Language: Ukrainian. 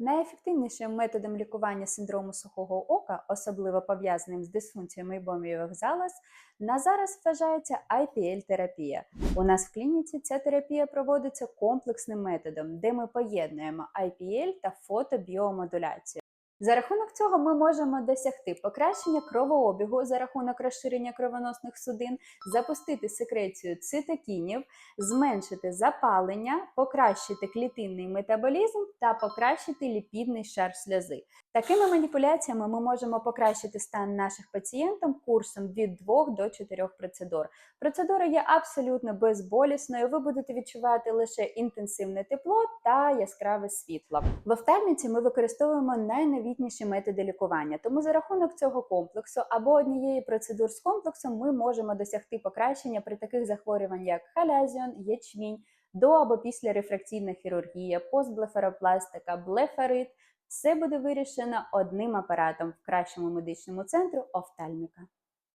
Найефективнішим методом лікування синдрому сухого ока, особливо пов'язаним з дисфункцією мейбомієвих залоз, на зараз вважається IPL-терапія. У нас в клініці ця терапія проводиться комплексним методом, де ми поєднуємо IPL та фотобіомодуляцію. За рахунок цього ми можемо досягти покращення кровообігу за рахунок розширення кровоносних судин, запустити секрецію цитокінів, зменшити запалення, покращити клітинний метаболізм та покращити ліпідний шар сльози. Такими маніпуляціями ми можемо покращити стан наших пацієнтів курсом від 2 до 4 процедур. Процедура є абсолютно безболісною. Ви будете відчувати лише інтенсивне тепло та яскраве світло. В офтальміці ми використовуємо найновітніші методи лікування. Тому за рахунок цього комплексу або однієї процедур з комплексом ми можемо досягти покращення при таких захворюваннях, як халязіон, ячмінь, до або після рефракційна хірургія, постблефаропластика, блефарит. Все буде вирішено одним апаратом в кращому медичному центру офтальміка.